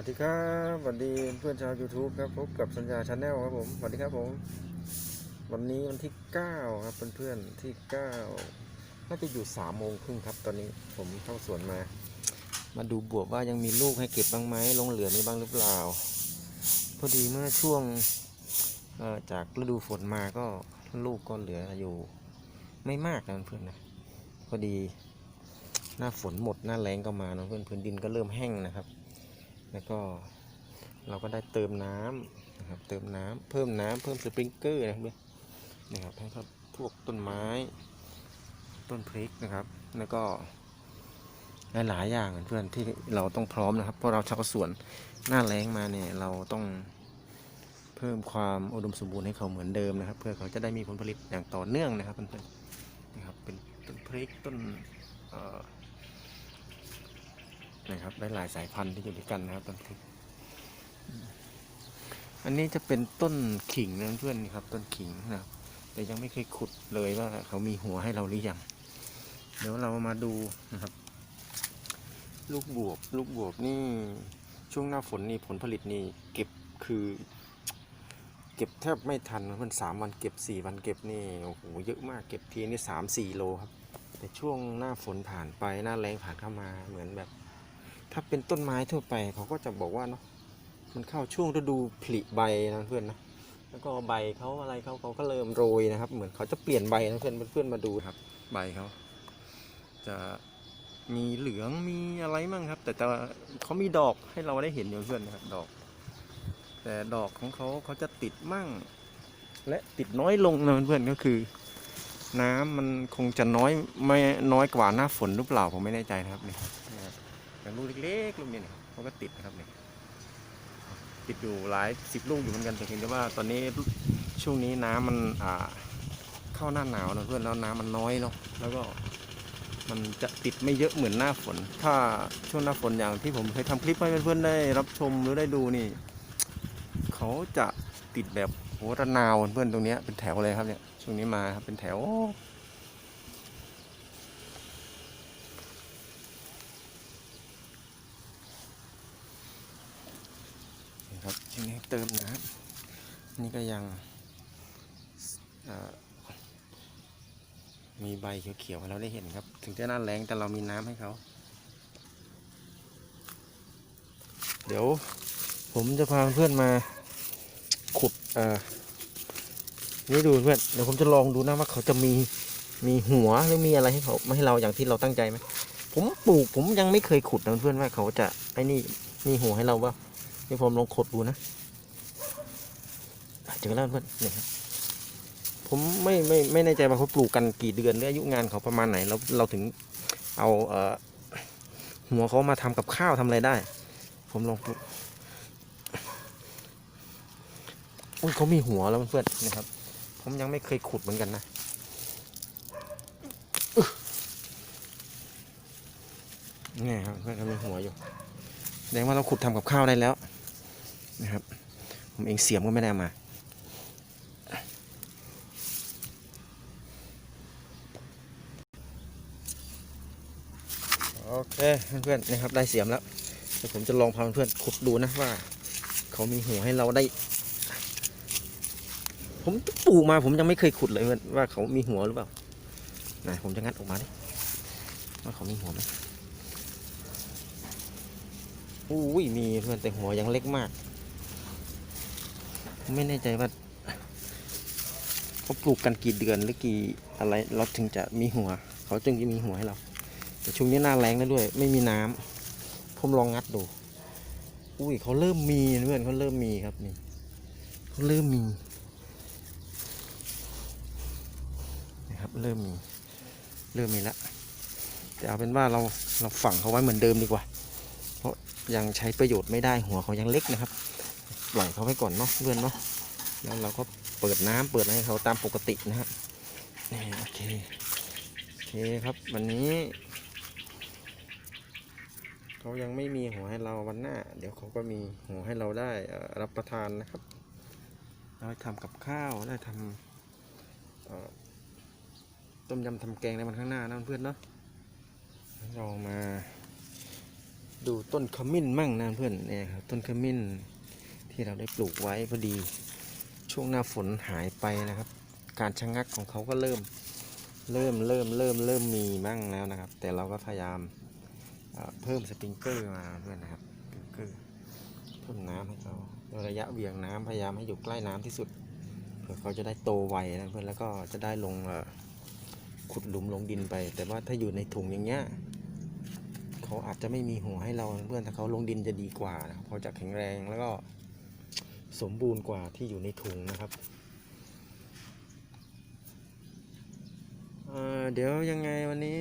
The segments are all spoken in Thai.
วัสดีครับสวัสดีเพื่อนชาว YouTube ครับพบกับสัญญาชาแนลครับผมสวัสดีครับผม วันนี้วันที่ 9 ครับเพื่อนๆที่ 9 น่าจะอยู่3โมงครึ่งครับ ตอนนี้ผมเข้าสวนมา มาดูบวบว่ายังมีลูกให้เก็บบ้างไหมลงเหลือนี้บ้างหรือเปล่า พอดีเมื่อช่วงจากฤดูฝนมาก็ลูกก็เหลืออยู่ ไม่มากนะเพื่อนนะพอดีหน้าฝนหมดหน้าแรงก็มานะเพื่อนพื้นดินก็เริ่มแห้งนะครับ แล้วก็เราก็ได้เติมน้ำนะครับเติมน้ำเพิ่มน้ำเพิ่มสปริงเกอร์นะครับนะครับให้ครับพวกต้นไม้ ต้นพริกนะครับ แล้วก็หลายๆอย่างเพื่อนที่เราต้องพร้อมนะครับเพราะเราชาวสวนหน้าแรงมาเนี่ยเราต้องเพิ่มความอุดมสมบูรณ์ให้เขาเหมือนเดิมนะครับ เพื่อเขาจะได้มีผลผลิตอย่างต่อเนื่องนะครับเพื่อนๆนะครับเป็นต้นพริกต้นเอ่อ นะครับได้หลายสายพันธุ์ที่อยู่ด้วยกันนะครับต้นพริกอืมอันนี้จะเป็นต้นขิงนะเพื่อนครับ ต้นขิงนะแต่ยังไม่เคยขุดเลยว่าเขามีหัวให้เราหรือยังเดี๋ยวเรามาดูนะครับ ลูกบวบลูกบวบนี่ช่วงหน้าฝนนี่ผลผลิตนี่เก็บคือเก็บแทบไม่ทันนะเพื่อนสามวันเก็บสี่วันเก็บนี่โอ้โหเยอะมากเก็บทีนี่สามสี่โลครับ แต่ช่วงหน้าฝนผ่านไปหน้าแรงผ่านเข้ามาเหมือนแบบ ถ้าเป็นต้นไม้ทั่วไปเขาก็จะบอกว่าเนาะมันเข้าช่วงฤดูผลิใบนะเพื่อนนะแล้วก็ใบเขาอะไรเขาเขาก็เริ่มโรยนะครับ เหมือนเขาจะเปลี่ยนใบนะเพื่อนเพื่อนมาดูครับ ใบเขาจะมีเหลืองมีอะไรมั่งครับ แต่แต่เขามีดอกให้เราได้เห็นอยู่เพื่อนนะครับดอก แต่ดอกของเขาเขาจะติดมั่ง และติดน้อยลงนะเพื่อนก็คือ น้ำมันคงจะน้อยไม่น้อยกว่าหน้าฝนหรือเปล่าผมไม่แน่ใจนะครับนี่ นะครับอย่างลูกเล็กๆลูกนี้เนี่ยเขาก็ติดนะครับเนี่ยติดอยู่หลายสิบลูกอยู่เหมือนกันแต่เพียงแต่ว่าตอนนี้ช่วงนี้น้ำมันอ่าเข้าหน้าหนาวนะเพื่อนแล้วน้ำมันน้อยเนาะแล้วก็มันจะติดไม่เยอะเหมือนหน้าฝน ถ้าช่วงหน้าฝนอย่างที่ผมเคยทำคลิปให้เพื่อนๆได้รับชมหรือได้ดูนี่ เขาจะติดแบบโหระนาวเพื่อนตรงนี้เป็นแถวเลยครับเนี่ยช่วงนี้มาครับเป็นแถว นี่ งเติมน้ำนี่ก็ยังมีใบเขียวๆให้เราได้เห็นครับ ถึงจะหน่าแรงแต่เรามีน้ำให้เขา เดี๋ยวผมจะพาเพื่อนมาขุดเอ่อนี่ดูเพื่อนเดี๋ยวผมจะลองดูนะว่าเขาจะมีมีหัวหรือมีอะไรให้เขาไม่ให้เราอย่างที่เราตั้งใจไหมผมปลูกผมยังไม่เคยขุดนะเพื่อนว่าเขาจะไอ้นี่มีหัวให้เราว่านี่ผมลองขุดดูนะ เจอแล้วเพื่อนเนี่ยครับผมไม่ไม่ไม่แน่ใจว่าเขาปลูกกันกี่เดือนหรืออายุงานเขาประมาณไหนเราเราถึงเอาเอ่อหัวเขามาทำกับข้าวทำอะไรได้ ผมลองปลูกอุ้ยเขามีหัวแล้วเพื่อนนะครับ ผมยังไม่เคยขุดเหมือนกันนะนี่ครับเพื่อนเขามีหัวอยู่แสดงว่าเราขุดทำกับข้าวได้แล้วนะครับ ผมเองเสียมก็ไม่ได้มา เคเพื่อนๆนะครับได้เสียมแล้วเดี๋ยวผมจะลองพาเพื่อนๆขุดดูนะว่า เขามีหัวให้เราได้ ผมปลูกมาผมยังไม่เคยขุดเลยเพื่อนว่าเขามีหัวหรือเปล่าไหนผมจะงัดออกมาดิว่าเขามีหัวไหมอุ้ยมีเพื่อนแต่หัวยังเล็กมากไม่แน่ใจว่าเขาปลูกกันกี่เดือนหรือกี่อะไรเราถึงจะมีหัว เขาจึงจะมีหัวให้เรา แต่ช่วงนี้หน้าแรงแล้วด้วย ไม่มีน้ำผมลองงัดดู อุ้ยเขาเริ่มมีเพื่อนเขาเริ่มมีครับนี่เขาเริ่มมีนะครับเริ่มมีเริ่มมีแล้วแต่เอาเป็นว่าเราเราฝังเขาไว้เหมือนเดิมดีกว่า เพราะยังใช้ประโยชน์ไม่ได้หัวเขายังเล็กนะครับปล่อยเขาไว้ก่อนเนาะเพื่อนเนาะแล้วเราก็เปิดน้ำเปิดอะไรให้เขาตามปกตินะฮะโอเคโอเคครับ วันนี้ เขายังไม่มีหัวให้เราวันหน้า เดี๋ยวเขาก็มีหัวให้เราได้รับประทานนะครับได้ทำกับข้าวได้ทำต้มยำทำแกงในวันข้างหน้านะเพื่อนเนาะเรามาดูต้นขมิ้นมั่งนะเพื่อนเนี่ยครับต้นขมิ้นที่เราได้ปลูกไว้พอดีช่วงหน้าฝนหายไปนะครับ การชะงักของเขาก็เริ่ม เริ่มเริ่มเริ่มเริ่มมีมั่งแล้วนะครับ แต่เราก็พยายาม เพิ่มสปริงเกอร์มาเพื่อนนะครับสปริงเกอร์เพิ่มน้ำให้เขาระยะเหวี่ยงน้ำพยายามให้อยู่ใกล้น้ำที่สุดเพื่อเขาจะได้โตไวนะเพื่อนแล้วก็จะได้ลงขุดหลุมลงดินไป แต่ว่าถ้าอยู่ในถุงอย่างเงี้ยเขาอาจจะไม่มีหัวให้เราเพื่อนถ้าเขาลงดินจะดีกว่านะครับเขาจะแข็งแรงแล้วก็สมบูรณ์กว่าที่อยู่ในถุงนะครับเเดี๋ยวยังไงวันนี้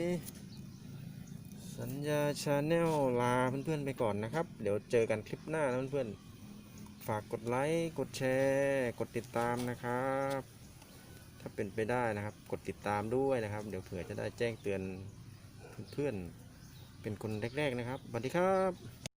สัญญาชาแนลลาเพื่อนๆไปก่อนนะครับ เดี๋ยวเจอกันคลิปหน้านะเพื่อนๆ ฝากกดไลค์ กดแชร์ กดติดตามนะครับ ถ้าเป็นไปได้นะครับ กดติดตามด้วยนะครับ เดี๋ยวเผื่อจะได้แจ้งเตือนเพื่อนๆ เป็นคนแรกๆนะครับสวัสดีครับ